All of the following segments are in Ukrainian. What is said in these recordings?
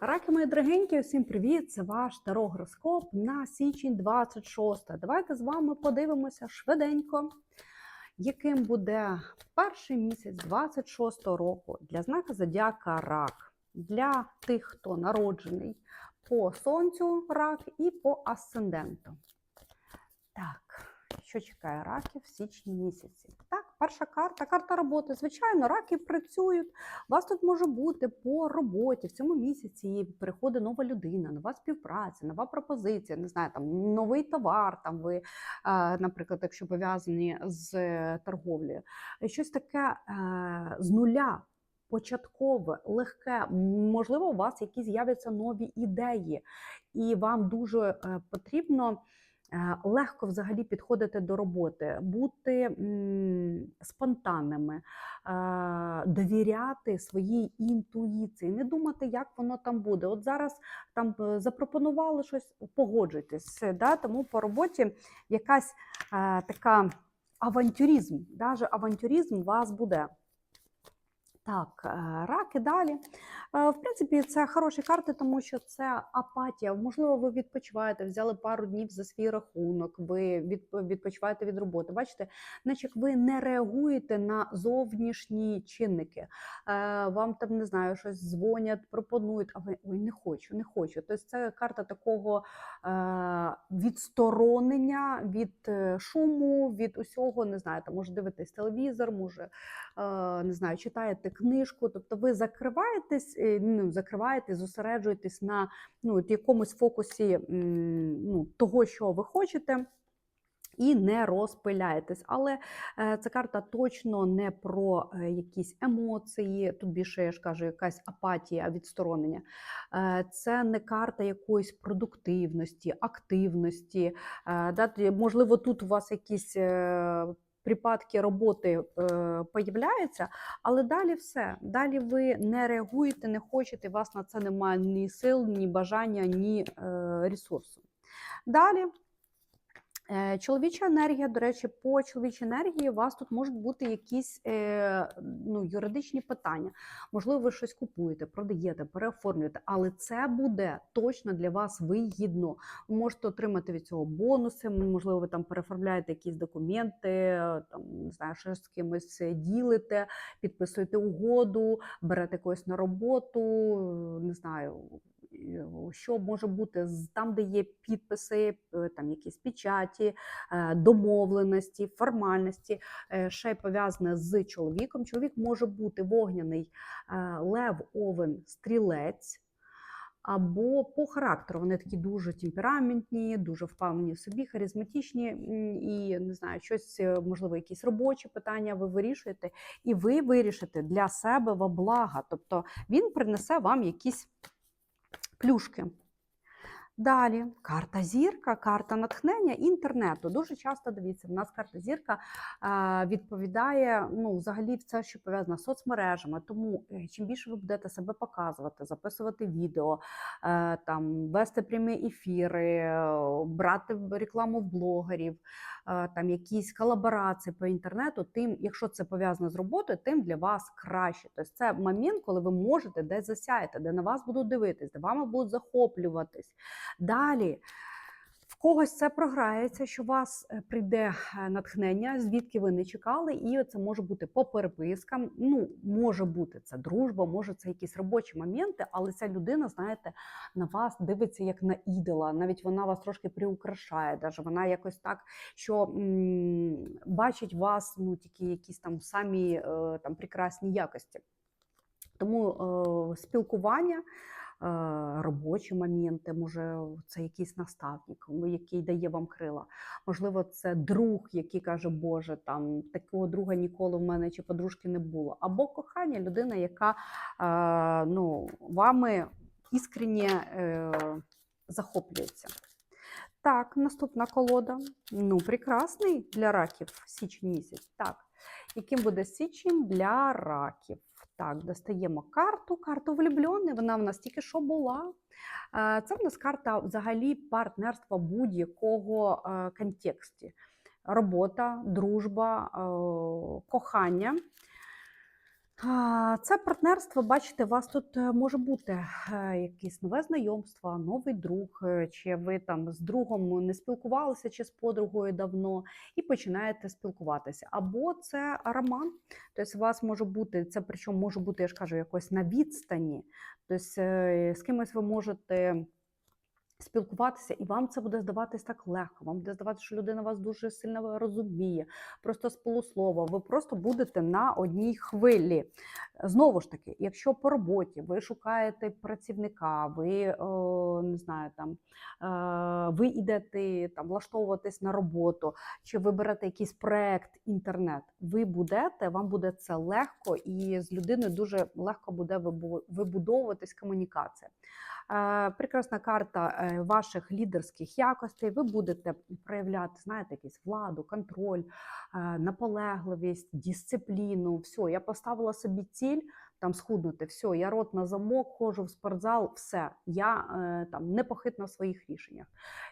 Раки мої дорогенькі, усім привіт! Це ваш тарогороскоп на січень 26. Давайте з вами подивимося швиденько, яким буде перший місяць 26 року для знака Зодіака Рак. Для тих, хто народжений по сонцю рак і по асценденту. Так, що чекає раків в січні місяці? Так, перша карта, карта роботи. Звичайно, раки працюють. У вас тут може бути по роботі в цьому місяці приходить нова людина, нова співпраця, нова пропозиція, не знаю, там новий товар. Там ви, е, наприклад, якщо пов'язані з торговлею, щось таке е, з нуля. Початкове, легке, можливо, у вас якісь з'являться нові ідеї, і вам дуже е, потрібно легко взагалі підходити до роботи, бути спонтанними, е, довіряти своїй інтуїції, не думати, як воно там буде. От зараз там е, запропонували щось, погоджуйтесь. Да? Тому по роботі якась е, така авантюризм, навіть авантюризм у вас буде. Так, е, раки далі. Е, В принципі, це хороші карти, тому що це апатія. Можливо, ви відпочиваєте, взяли пару днів за свій рахунок, ви відпочиваєте від роботи. Бачите, наче ви не реагуєте на зовнішні чинники. Е, Вам там не знаю, щось дзвонять, пропонують, а ви ой, не хочу, не хочу. Тобто це карта такого відсторонення від шуму, від усього, не знаю, там може дивитись телевізор, може не знаю, читаєте книжку. Тобто ви закриваєтесь, е, ну, закриваєтесь, зосереджуєтесь на ну, якомусь фокусі ну, того, що ви хочете. І не розпиляєтесь, але е, ця карта точно не про е, якісь емоції. Тут більше я ж кажу, якась апатія, відсторонення. Це не карта якоїсь продуктивності, активності. Можливо, тут у вас якісь припадки роботи е, появляються, але далі все. Далі ви не реагуєте, не хочете, вас на це немає ні сил, ні бажання, ні е, ресурсу. Далі. Е, Чоловіча енергія, до речі, по чоловічій енергії у вас тут можуть бути якісь е, ну, юридичні питання. Можливо, ви щось купуєте, продаєте, переоформлюєте, але це буде точно для вас вигідно. Ви можете отримати від цього бонуси, можливо, ви там переоформляєте якісь документи, там не знаю, щось з кимось е, ділите, підписуєте угоду, берете когось на роботу, не знаю. Е, Що може бути там, де є підписи, е, там якісь печаті, е, домовленості, формальності, ще пов'язане з чоловіком. Чоловік може бути вогняний лев, овен, стрілець. Або по характеру вони такі дуже темпераментні, дуже впевнені в собі, харизматичні, і не знаю, щось, можливо, якісь робочі питання ви вирішуєте, і ви вирішите для себе во благо. Тобто він принесе вам якісь плюшки. Далі карта зірка, карта натхнення інтернету. Дуже часто дивіться, в нас карта зірка е, відповідає ну, взагалі в це, що пов'язано з соцмережами. Тому е, чим більше ви будете себе показувати, записувати відео, е, там вести прямі ефіри, брати рекламу в блогерів, там якісь колаборації по інтернету, тим, якщо це пов'язано з роботою, тим для вас краще. Тобто це момент, коли ви можете десь засяяти, де на вас будуть дивитись, де вами будуть захоплюватись. Далі. Когось це програється, що у вас е, прийде е, натхнення, звідки ви не чекали, і це може бути по перепискам. Ну, може бути це дружба, може це якісь робочі моменти, але ця людина, знаєте, на вас дивиться як на ідола. Навіть вона вас трошки приукрашає, даже вона якось так, що м, бачить вас ну, тільки якісь там самі е, там прекрасні якості. Тому е, спілкування. Е, Робочі моменти, може, це якийсь наставник, який дає вам крила. Можливо, це друг, який каже, Боже, там такого друга ніколи в мене чи подружки не було. Або кохання, людина, яка е, ну, вами іскренне захоплюється. Так, наступна колода. Ну, прекрасний для раків січень місяць. Так, яким буде січень для раків? Так, достаємо карту, карту влюблений, вона в нас тільки що була. Е, Це в нас карта взагалі партнерства будь-якого е, контексті. Робота, дружба, е, кохання. Це партнерство, бачите, у вас тут е, може бути е, якесь нове знайомство, новий друг, е, чи ви там з другом не спілкувалися, чи з подругою давно, і починаєте спілкуватися. Або це роман, тобто у вас може бути це, причому може бути, я ж кажу, якось на відстані. Тобто з кимось ви можете. Спілкуватися, і вам це буде здаватись так легко. Вам буде здаватися, що людина вас дуже сильно розуміє, просто з полуслова. Ви просто будете на одній хвилі. Знову ж таки, якщо по роботі ви шукаєте працівника, ви о, не знаю, там е, ви йдете там влаштовуватись на роботу, чи ви берете якийсь проект інтернет, ви будете, вам буде це легко, і з людиною дуже легко буде вибудовуватись комунікація. Е, Прекрасна карта е, ваших лідерських якостей. Ви будете проявляти, знаєте, якісь владу, контроль, е, наполегливість, дисципліну. Все, я поставила собі ціль там схуднути. Все, я рот на замок, ходжу в спортзал, все. Я е, там непохитна в своїх рішеннях.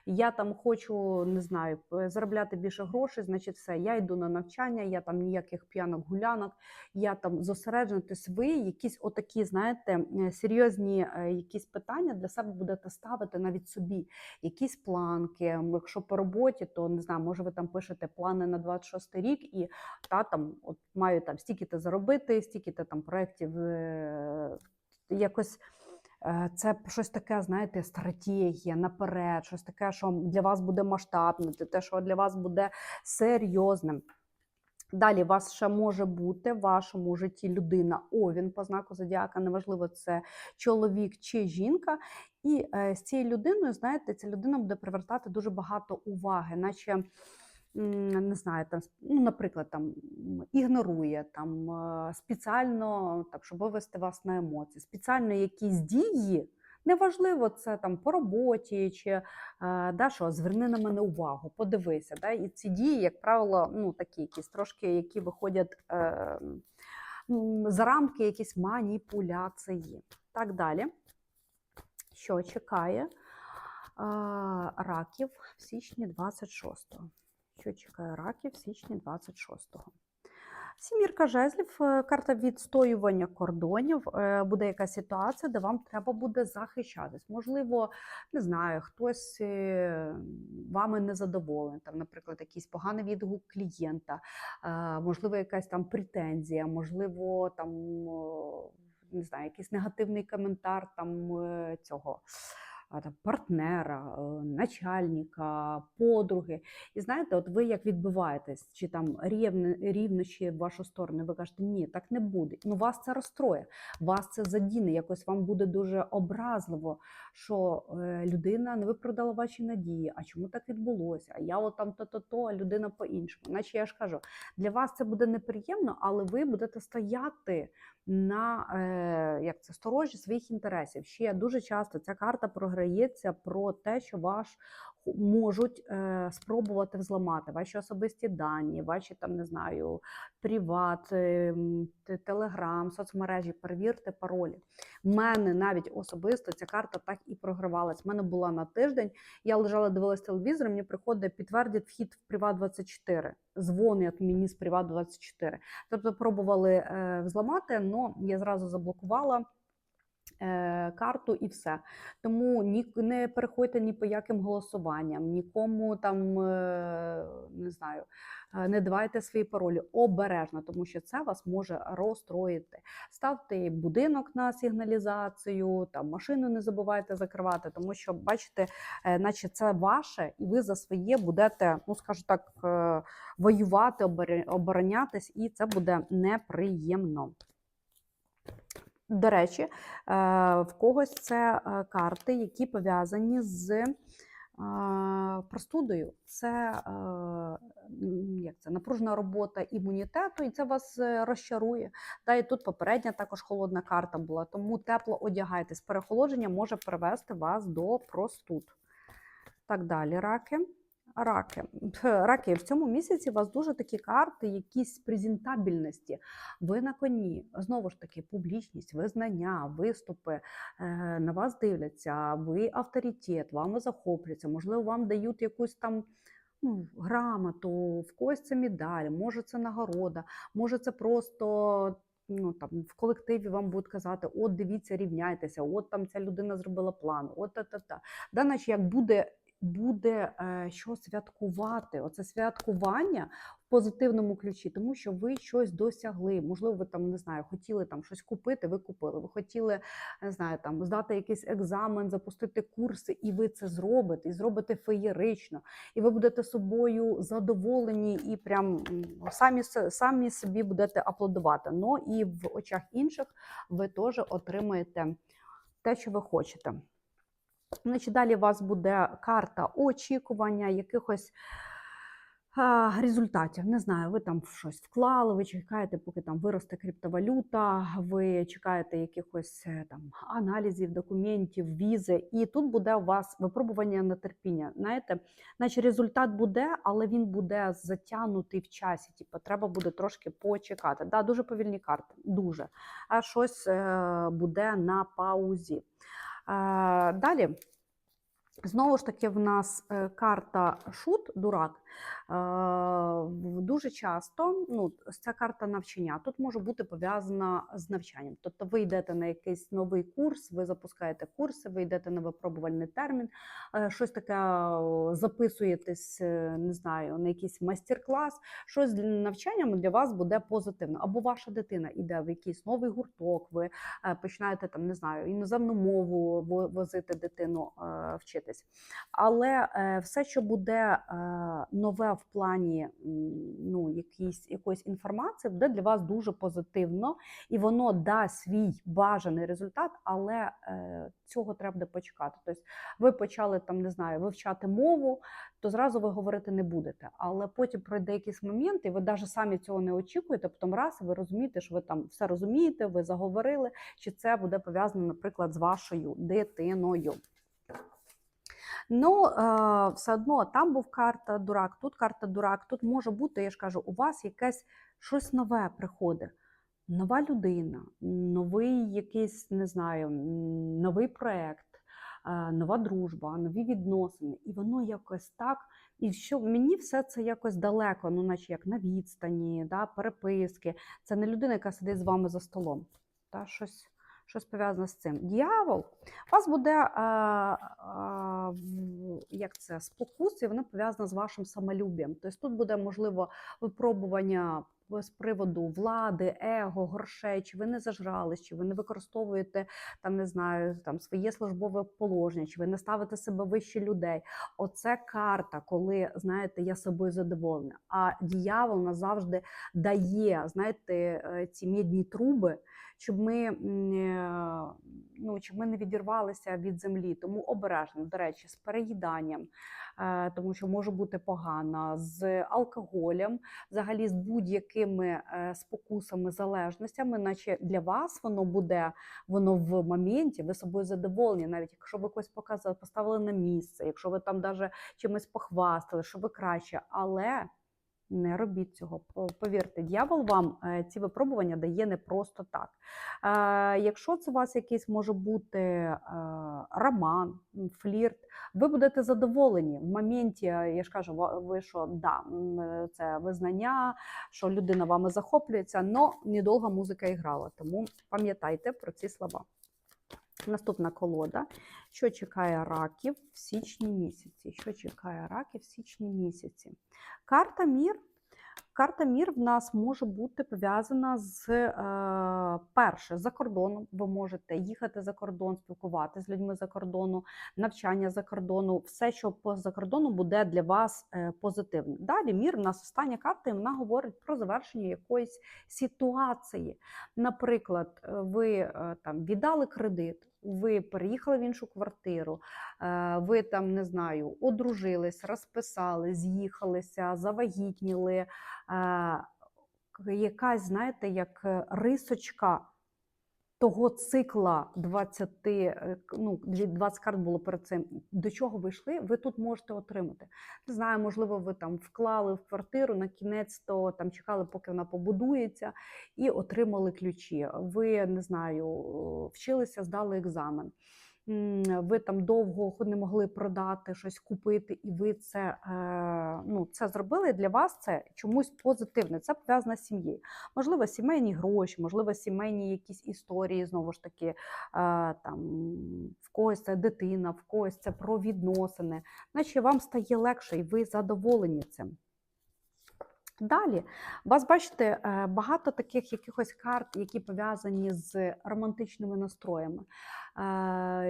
Я там хочу, не знаю, заробляти більше грошей, значить, все. Я йду на навчання, я там ніяких п'янок, гулянок, я там зосереджена. Тобто ви якісь отакі, знаєте, е, серйозні е, якісь питання для себе будете ставити навіть собі, якісь планки. Якщо по роботі, то не знаю, може ви там пишете плани на 26 рік і та там от маю там стільки-то заробити, стільки-то там проєктів якось. е, Це щось таке, знаєте, стратегія наперед, щось таке, що для вас буде масштабне, те, що для вас буде серйозним. Далі вас ще може бути в вашому житті людина овін по знаку зодіака, неважливо, це чоловік чи жінка. І е, з цією людиною, знаєте, ця людина буде привертати дуже багато уваги, наче не знаю, там, ну, наприклад, там ігнорує там спеціально, так, щоб вивести вас на емоції, спеціально якісь дії. Неважливо, це там по роботі чи да, що зверни на мене увагу, подивися. Да? І ці дії, як правило, ну такі якісь трошки, які виходять е, за рамки якісь маніпуляції. Так далі. Що чекає е, раків в січні 26-го? Що чекає раків в січні 26-го? Сімірка жезлів, е, карта відстоювання кордонів. Е, Буде якась ситуація, де вам треба буде захищатись. Можливо, не знаю, хтось е, вами не задоволений, там, наприклад, якийсь поганий відгук клієнта, можливо, якась там претензія, можливо, там не знаю, якийсь негативний коментар там цього. Партнера, е, начальника, подруги. І знаєте, от ви як відбиваєтесь, чи там рівне, рівнощі в вашу сторону, ви кажете, ні, так не буде. Ну вас це розстроє, вас це задіне, якось вам буде дуже образливо, що е, людина не виправдала ваші надії. А чому так відбулося? А я от там то-то-то, а людина по-іншому. Наче я ж кажу, для вас це буде неприємно, але ви будете стояти на е, як це сторожі своїх інтересів. Ще дуже часто ця карта програється про те, що ваш можуть е, спробувати взламати ваші особисті дані, ваші там не знаю, приват, е, телеграм, соцмережі. Перевірте паролі. У мене навіть особисто ця карта так і програвалась. У мене була на тиждень. Я лежала, дивилась телевізор. Мені приходить підтвердить вхід в Приват 24 Дзвонять мені з Приват 24 Тобто пробували е, взламати, але я зразу заблокувала. Е, Карту і все. Тому ні, не переходьте ні по яким голосуванням, нікому там е, не знаю, е, не давайте свої паролі обережно, тому що це вас може розстроїти. Ставте будинок на сигналізацію, там машину не забувайте закривати, тому що бачите, наче це ваше, і ви за своє будете, ну скажу так, воювати, оборо- оборонятись, і це буде неприємно. До речі, е, в когось це е, карти, які пов'язані з е, простудою. Це як це напружена робота імунітету, і це вас розчарує. Та і тут попередня також холодна карта була, тому тепло одягайтесь. Перехолодження може привести вас до простуд. Так далі, раки. Раки. Раки, в цьому місяці у вас дуже такі карти, якісь презентабельності. Ви на коні. Знову ж таки, публічність, визнання, виступи е, на вас дивляться, ви авторитет, вами захоплюються, можливо, вам дають якусь там. Ну, грамоту, в когось це медаль, може це нагорода, може це просто ну, там, в колективі вам будуть казати, от дивіться, рівняйтеся, от там ця людина зробила план, от та-та-та. Да, наче як буде, буде е, що святкувати. Оце святкування в позитивному ключі, тому що ви щось досягли. Можливо, ви там не знаю, хотіли там щось купити, ви купили. Ви хотіли не знаю, там здати якийсь екзамен, запустити курси, і ви це зробите, і зробите феєрично, і ви будете собою задоволені, і прям самі самі собі будете аплодувати. Ну і в очах інших ви теж отримаєте те, що ви хочете. Значить, далі у вас буде карта очікування, якихось а, результатів. Не знаю, ви там щось вклали, ви чекаєте, поки там виросте криптовалюта, ви чекаєте якихось е, там аналізів, документів, візи. І тут буде у вас випробування на терпіння. Знаєте, наче результат буде, але він буде затягнутий в часі. Типу, треба буде трошки почекати. Да, дуже повільні карти, дуже. А щось е, буде на паузі. Далі. Знову ж таки, в нас е, карта шут, дурак. Дуже часто ну, ця карта навчання тут може бути пов'язана з навчанням. Тобто ви йдете на якийсь новий курс, ви запускаєте курси, ви йдете на випробувальний термін, е, щось таке записуєтесь, е, не знаю, на якийсь майстер-клас, щось для навчання для вас буде позитивно. Або ваша дитина йде в якийсь новий гурток, ви е, починаєте там, не знаю, іноземну мову возити дитину вчитись. Але все, що буде нове в плані ну, якісь, якоїсь інформації, буде для вас дуже позитивно, і воно дасть свій бажаний результат, але е, цього треба буде почекати. Тобто ви почали там, не знаю, вивчати мову, то зразу ви говорити не будете. Але потім пройде якийсь момент, і ви навіть самі цього не очікуєте, потім раз ви розумієте, що ви там все розумієте, ви заговорили, чи це буде пов'язано, наприклад, з вашою дитиною. Ну, все одно там був карта дурак, тут карта дурак, тут може бути, я ж кажу, у вас якесь щось нове приходить. Нова людина, новий якийсь, не знаю, новий проект, нова дружба, нові відносини. І воно якось так. І що мені все це якось далеко, ну, наче як на відстані, да, переписки. Це не людина, яка сидить з вами за столом. Та, щось, щось пов'язане з цим. Діявол у вас буде е, е, як це, спокус, і воно пов'язане з вашим самолюбієм. Тобто тут буде, можливо, випробування з приводу влади, его, грошей, чи ви не зажрались, чи ви не використовуєте там, не знаю, там своє службове положення, чи ви не ставите себе вище людей. Оце карта, коли знаєте, я собою задоволена. А діявол назавжди дає, знаєте, е, ці мідні труби, щоб ми, е, ну, щоб ми не відірвалися від землі. Тому обережно, до речі, з переїданням, е, тому що може бути погано, з алкоголем, взагалі з будь-якими е, спокусами, залежностями, наче для вас воно буде воно в моменті, ви собою задоволені, навіть якщо ви когось показали, поставили на місце, якщо ви там даже чимось похвастали, що ви краще, але не робіть цього. Повірте, дьявол вам е, ці випробування дає не просто так. Е, Якщо це у вас якийсь може бути е, роман, флірт, ви будете задоволені в моменті. Я ж кажу, ви що да, це визнання, що людина вами захоплюється, але недовго музика іграла. Тому пам'ятайте про ці слова. Наступна колода. Що чекає раків в січні місяці? Що чекає раків в січні місяці? Карта мір. Карта мір в нас може бути пов'язана з е, перше за кордоном. Ви можете їхати за кордон, спілкуватися з людьми за кордону, навчання за кордону, все, що поза кордону, буде для вас е, позитивним. Далі мір у нас остання карта, і вона говорить про завершення якоїсь ситуації. Наприклад, ви е, там віддали кредит, ви переїхали в іншу квартиру, е, ви там не знаю, одружились, розписали, з'їхалися, завагітніли. е, Якась, знаєте, як е, рисочка того цикла 20, е, ну, 20 карт було перед цим. До чого ви йшли, ви тут можете отримати. Не знаю, можливо, ви там вклали в квартиру, на кінець то там чекали, поки вона побудується, і отримали ключі. Ви не знаю, вчилися, здали екзамен. Ви там довго не могли продати щось, купити, і ви це, е, ну, це зробили. Для вас це чомусь позитивне. Це пов'язано з сім'єю. Можливо, сімейні гроші, можливо, сімейні якісь історії, знову ж таки, е, там в когось це дитина, в когось це про відносини. Наче вам стає легше, і ви задоволені цим. Далі, вас бачите е, багато таких якихось карт, які пов'язані з романтичними настроями,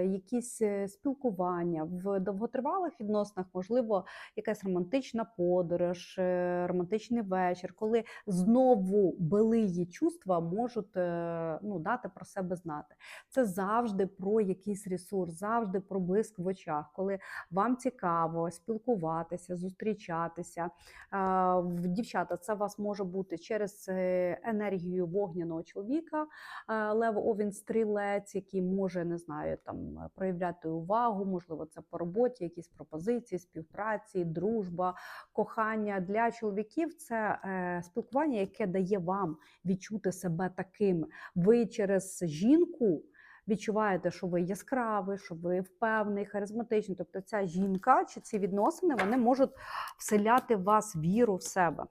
якісь е, спілкування в довготривалих відносинах, можливо, якась романтична подорож, е, романтичний вечір, коли знову белиї чувства можуть е, ну, дати про себе знати. Це завжди про якийсь ресурс, завжди про блиск в очах, коли вам цікаво спілкуватися, зустрічатися. Дівчата, це у вас може бути через енергію вогняного чоловіка, Лев Овін стрілець, який може, не знаю, там е, проявляти увагу, можливо, це по роботі, якісь пропозиції, співпраці, дружба, кохання. Для чоловіків це е, спілкування, яке дає вам відчути себе такими. Ви через жінку. Відчуваєте, що ви яскравий, що ви впевнений, харизматичний. Тобто ця жінка чи ці відносини вони можуть вселяти в вас віру в себе.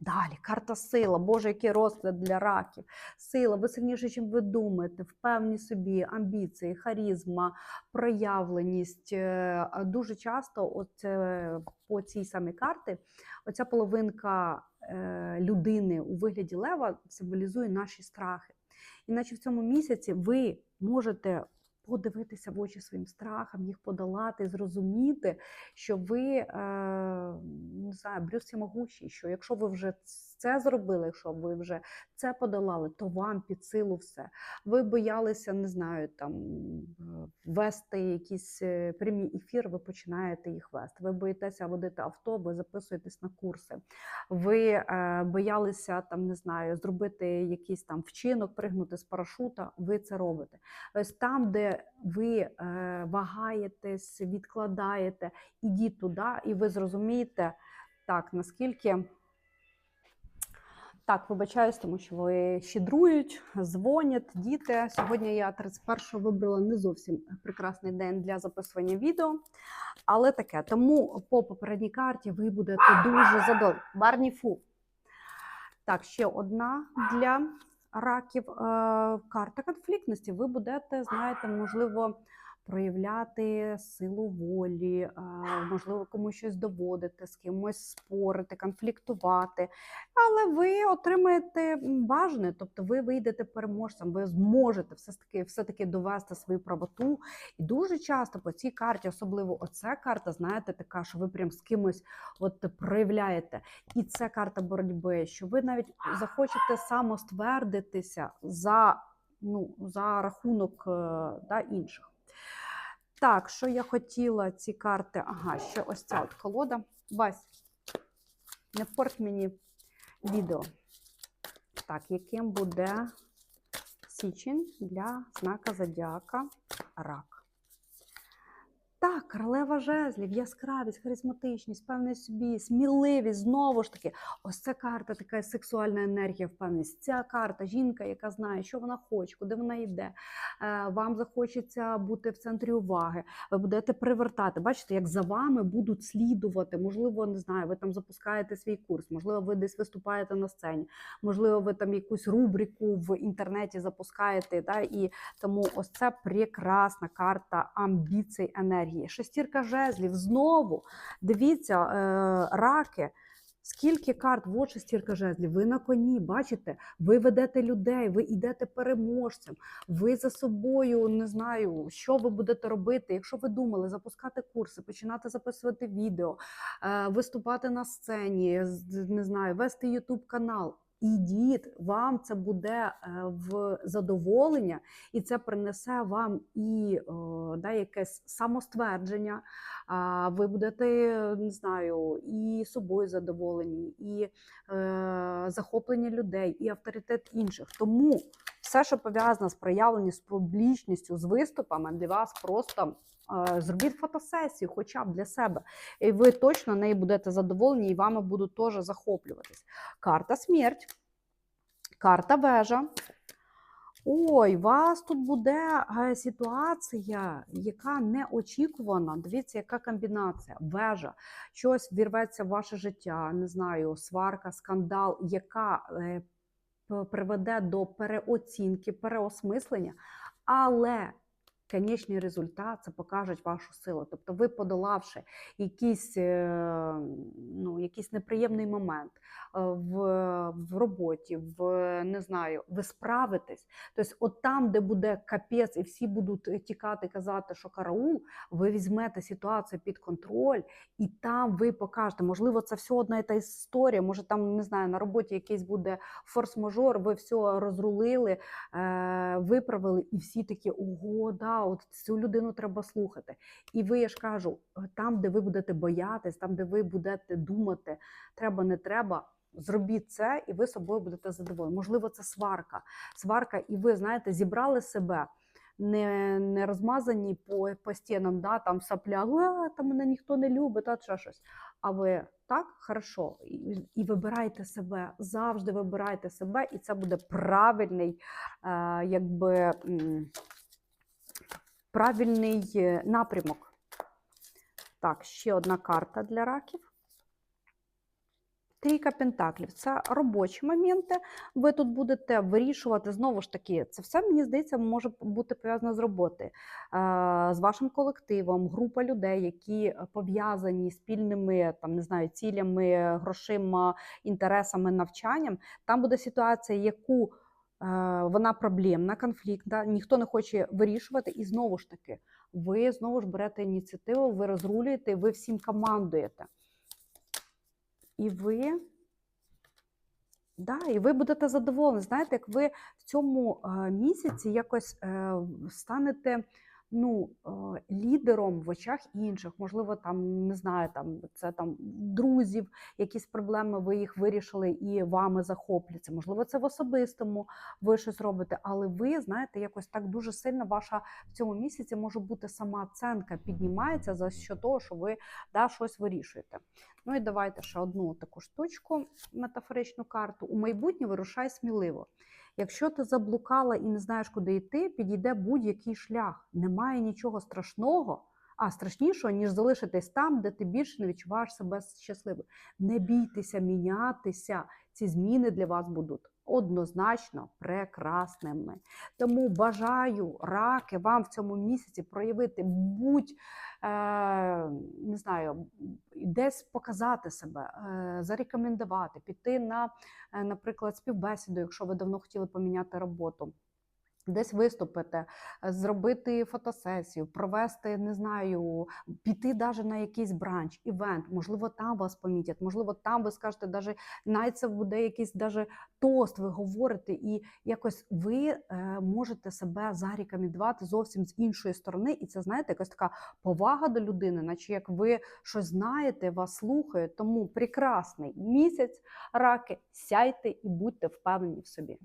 Далі, карта сила, Боже, який розклад для раків. Сила, ви сильніше, ніж ви думаєте, впевні собі, амбіції, харізма, проявленість. Е, Дуже часто от, е, по цій самій карті оця половинка е, людини у вигляді лева символізує наші страхи. Іначе в цьому місяці ви можете подивитися в очі своїм страхам, їх подолати, зрозуміти, що ви е, не знаю, брюс всемогущий, що якщо ви вже це зробили, якщо ви вже це подолали, то вам під силу все. Ви боялися, не знаю, там е, вести якісь е, прямі ефір, ви починаєте їх вести. Ви боїтеся водити авто, ви записуєтесь на курси. Ви е, боялися там, не знаю, зробити якийсь там вчинок, пригнути з парашута. Ви це робите. Ось там, де ви вагаєтесь, відкладаєте, ідіть туди, і ви зрозумієте так, наскільки. Так, вибачаюсь, тому що ви щедрують, дзвонять, діти. Сьогодні я 31 вибрала не зовсім прекрасний день для записування відео, але таке. Тому по попередній карті ви будете дуже задоволені. Барні фу. Так, ще одна для раків. Е, Карта конфліктності. Ви будете, знаєте, можливо, проявляти силу волі, можливо, комусь щось доводити, з кимось спорити, конфліктувати. Але ви отримаєте бажане, тобто ви вийдете переможцем, ви зможете все-таки все-таки довести свою правоту. І дуже часто по цій карті, особливо оця карта, знаєте, така, що ви прям з кимось от проявляєте. І це карта боротьби, що ви навіть захочете самоствердитися за, ну, за рахунок е, да, інших. Так, що я хотіла ці карти? Ага, ще ось ця от колода. Вась, не порть мені відео. Так, яким буде січень для знака Зодіака Рак. Так, королева жезлів, яскравість, харизматичність, певність собі, сміливість, знову ж таки, ось ця карта, така сексуальна енергія, впевненість. Ця карта, жінка, яка знає, що вона хоче, куди вона йде. Е, Вам захочеться бути в центрі уваги, ви будете привертати. Бачите, як за вами будуть слідувати. Можливо, не знаю, ви там запускаєте свій курс, можливо, ви десь виступаєте на сцені, можливо, ви там якусь рубрику в інтернеті запускаєте. Да, і тому ось це прекрасна карта амбіцій енергії. Шестірка жезлів знову. Дивіться, е, раки. Скільки карт, в очі стірка жезлів, ви на коні, бачите, ви ведете людей, ви йдете переможцем, ви за собою не знаю, що ви будете робити. Якщо ви думали запускати курси, починати записувати відео, е, виступати на сцені, не знаю, вести Ютуб канал. Ідіть, вам це буде е, в задоволення, і це принесе вам і да, якесь самоствердження. Ви будете, не знаю, і собою задоволені, і е, захоплення людей, і авторитет інших. Тому все, що пов'язано з проявленням, з публічністю, з виступами, для вас просто е, зробіть фотосесію, хоча б для себе. І ви точно нею будете задоволені, і вами будуть теж захоплюватись. Карта смерть, карта вежа. Ой, вас тут буде е, ситуація, яка неочікувана. Дивіться, яка комбінація, вежа, щось вірветься в ваше життя, не знаю, сварка, скандал, яка е, приведе до переоцінки, переосмислення, але конечний результат це покажуть вашу силу. Тобто, ви подолавши якийсь, е, ну, якийсь неприємний момент е, в, в роботі, в не знаю, ви справитесь. Тобто, от там, де буде капець, і всі будуть тікати, казати, що караул, ви візьмете ситуацію під контроль, і там ви покажете. Можливо, це все одна і та історія. Може, там не знаю, на роботі якийсь буде форс-мажор, ви все розрулили, е, виправили, і всі такі ого, да, от цю людину треба слухати. І ви, я ж кажу, е, там, де ви будете боятись, там, де ви будете думати, треба, не треба. Зробіть це, і ви собою будете задоволені. Можливо, це сварка. Сварка, і ви знаєте, зібрали себе, не, не розмазані по, по стінам, да, там сапля, а, там мене ніхто не любить, а ще щось. А ви так, хорошо, і, і вибирайте себе, завжди вибирайте себе, і це буде правильний, е, якби. Правильний е, напрямок. Так, ще одна карта для раків. Трійка пентаклів це робочі моменти. Ви тут будете вирішувати знову ж таки, це все мені здається може бути пов'язано з роботи, з вашим колективом, група людей, які пов'язані спільними там не знаю, цілями, грошима, інтересами, навчанням. Там буде ситуація, яку е, вона проблемна, конфліктна, ніхто не хоче вирішувати, і знову ж таки, ви знову ж берете ініціативу, ви розрулюєте, ви всім командуєте. І ви, да, і ви будете задоволені. Знаєте, як ви в цьому е, місяці якось е, станете ну, лідером в очах інших. Можливо, там не знаю, там це там друзів, якісь проблеми, ви їх вирішили і вами захопляться. Можливо, це в особистому ви щось робите, але ви знаєте, якось так дуже сильно ваша в цьому місяці може бути сама оценка піднімається за що того, що ви да, щось вирішуєте. Ну і давайте ще одну таку штучку, метафоричну карту. У майбутнє вирушай сміливо. Якщо ти заблукала і не знаєш, куди йти, підійде будь-який шлях. Немає нічого страшного, а страшнішого, ніж залишитись там, де ти більше не відчуваєш себе щасливим. Не бійтеся мінятися. Ці зміни для вас будуть однозначно прекрасними. Тому бажаю раки вам в цьому місяці проявити будь е, не знаю, десь показати себе, е, зарекомендувати, піти на, е, наприклад, співбесіду, якщо ви давно хотіли поміняти роботу. Десь виступити, е, зробити фотосесію, провести, не знаю, піти навіть на якийсь бранч, івент. Можливо, там вас помітять, можливо, там ви скажете, навіть навіть це буде якийсь даже тост, ви говорите, і якось ви е, можете себе зарекомендувати зовсім з іншої сторони. І це, знаєте, якась така повага до людини, наче як ви щось знаєте, вас слухають. Тому прекрасний місяць, раки, сяйте і будьте впевнені в собі.